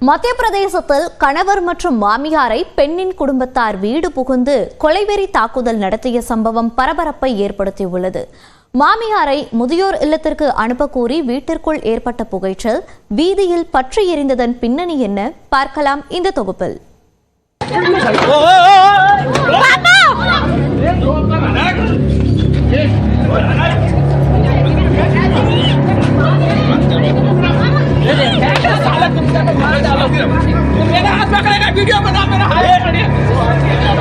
மத்திய பிரதேசத்தில் கணவர் மற்றும் மாமியாரை பெண்ணின் குடும்பத்தார் வீடு புகுந்து கொலைவெறி தாக்குதல் நடத்திய சம்பவம் பரபரப்பை ஏற்படுத்தியுள்ளது மாமியாரை முதியோர் இல்லத்திற்கு அனுப்ப கூறி வீட்டிற்குள் ஏற்பட்ட புகைச்சல் வீதியில் பற்றி எரிந்ததன் பின்னணி என்ன பார்க்கலாம் இந்த தொகுப்பில் पकड़ेगा वीडियो बना मेरा हाथ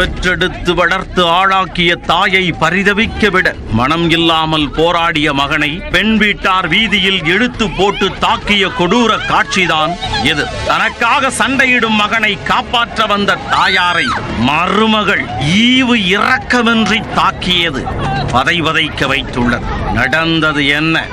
பெற்றெடுத்து வளர்த்து ஆளாக்கிய தாயை பரிதவிக்க விட மனம் இல்லாமல் போராடிய மகனை பெண் வீட்டார் வீதியில் இழுத்து போட்டு தாக்கிய கொடூர காட்சிதான் இது தனக்காக சண்டையிடும் மகனை காப்பாற்ற வந்த தாயாரை மருமகள் ஈவு இரக்கமின்றி தாக்கியது பதை வதைக்க வைத்துள்ளது. நடந்தது என்ன?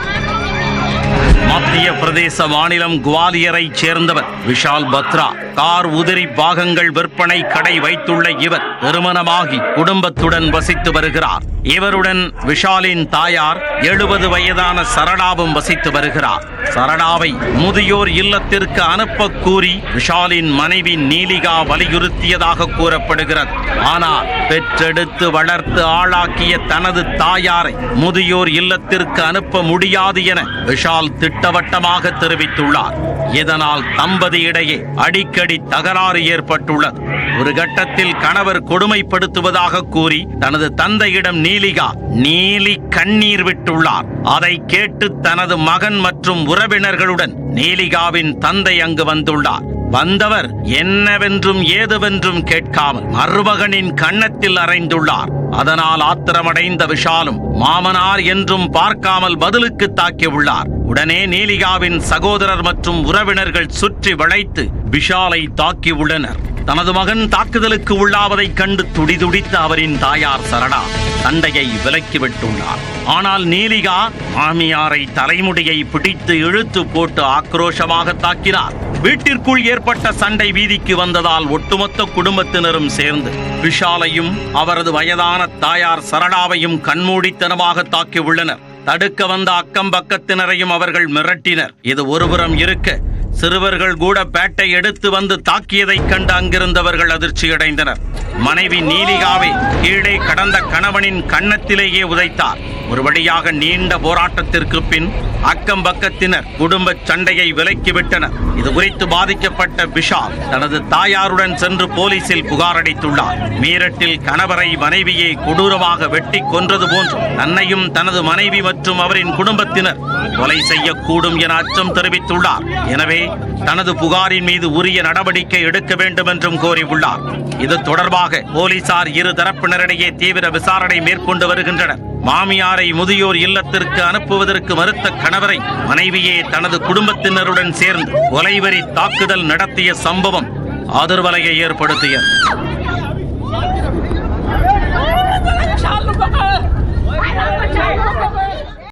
மத்திய பிரதேச மாநிலம் குவாலியரைச் சேர்ந்தவர் விஷால் பத்ரா. கார் உதிரி பாகங்கள் விற்பனை கடை வைத்துள்ள இவர் திருமணமாகி குடும்பத்துடன் வசித்து வருகிறார். இவருடன் விஷாலின் தாயார் எழுபது வயதான சரடாவும் வசித்து வருகிறார். சரளாவை முதியோர் இல்லத்திற்கு அனுப்ப கூறி விஷாலின் மனைவி நீலிகா வலியுறுத்தியதாக கூறப்படுகிறது. ஆனால் பெற்றெடுத்து வளர்த்து ஆளாக்கிய தனது தாயாரை முதியோர் இல்லத்திற்கு அனுப்ப முடியாது என விஷால் திட்டவட்டமாக தெரிவித்துள்ளார். இதனால் தம்பதியிடையே அடிக்கடி தகராறு ஏற்பட்டுள்ளது. ஒரு கட்டத்தில் கணவர் கொடுமைப்படுத்துவதாக கூறி தனது தந்தையிடம் நீலிகா நீலி கண்ணீர் விட்டுள்ளார். அதை கேட்டு தனது மகன் மற்றும் உறவினர்களுடன் நீலிகாவின் தந்தை அங்கு வந்துள்ளார். வந்தவர் என்னவென்றும் ஏதுவென்றும் கேட்காமல் மருமகனின் கன்னத்தில் அறைந்துள்ளார். அதனால் ஆத்திரமடைந்த விஷாலும் மாமனார் என்றும் பார்க்காமல் பதிலுக்கு தாக்கியுள்ளார். உடனே நீலிகாவின் சகோதரர் மற்றும் உறவினர்கள் சுற்றி வளைத்து விஷாலை தாக்கியுள்ளனர் தனது மகன் தாக்குதலுக்கு உள்ளாவதைக் கண்டு துடிதுடித்த அவரின் தாயார் சரடா சண்டையை விலக்கி விட்டுள்ளார். ஆனால் நீலிகா மாமியாரை தலைமுடியை பிடித்து இழுத்து போட்டு ஆக்ரோஷமாக தாக்கினார். வீட்டிற்குள் ஏற்பட்ட சண்டை வீதிக்கு வந்ததால் ஒட்டுமொத்த குடும்பத்தினரும் சேர்ந்து விஷாலையும் அவரது வயதான தாயார் சரடாவையும் கண்மூடித்தனமாக தாக்கியுள்ளனர் தடுக்க வந்த அக்கம் பக்கத்தினரையும் அவர்கள் மிரட்டினர். இது ஒருபுறம் இருக்க சிறுவர்கள் கூட பேட்டை எடுத்து வந்து தாக்கியதைக் கண்டு அங்கிருந்தவர்கள் அதிர்ச்சியடைந்தனர். மனைவி நீலிகாவை கீழே கடந்த கணவனின் கன்னத்திலேயே உதைத்தார். ஒரு வழியாக நீண்ட போராட்டத்திற்கு பின் அக்கம் பக்கத்தினர் குடும்ப சண்டையை விலக்கிவிட்டனர் இது குறித்து பாதிக்கப்பட்ட விஷால் தனது தாயாருடன் சென்று போலீசில் புகார் அளித்துள்ளார். மீரட்டில் கணவரை மனைவியை கொடூரமாக வெட்டி கொன்றது போன்று தன்னையும் தனது மனைவி மற்றும் அவரின் குடும்பத்தினர் கொலை செய்யக்கூடும் என அச்சம் தெரிவித்துள்ளார். எனவே தனது புகாரின் மீது உரிய நடவடிக்கை எடுக்க வேண்டும் என்றும் கோரியுள்ளார். இது தொடர்பாக போலீசார் இரு தரப்பினரிடையே தீவிர விசாரணை மேற்கொண்டு வருகின்றனர். மாமியாரை முதியோர் இல்லத்திற்கு அனுப்புவதற்கு மறுத்த கணவரை மனைவியே தனது குடும்பத்தினருடன் சேர்ந்து கொலைவரி தாக்குதல் நடத்திய சம்பவம் அதிர்வலையை ஏற்படுத்தியது.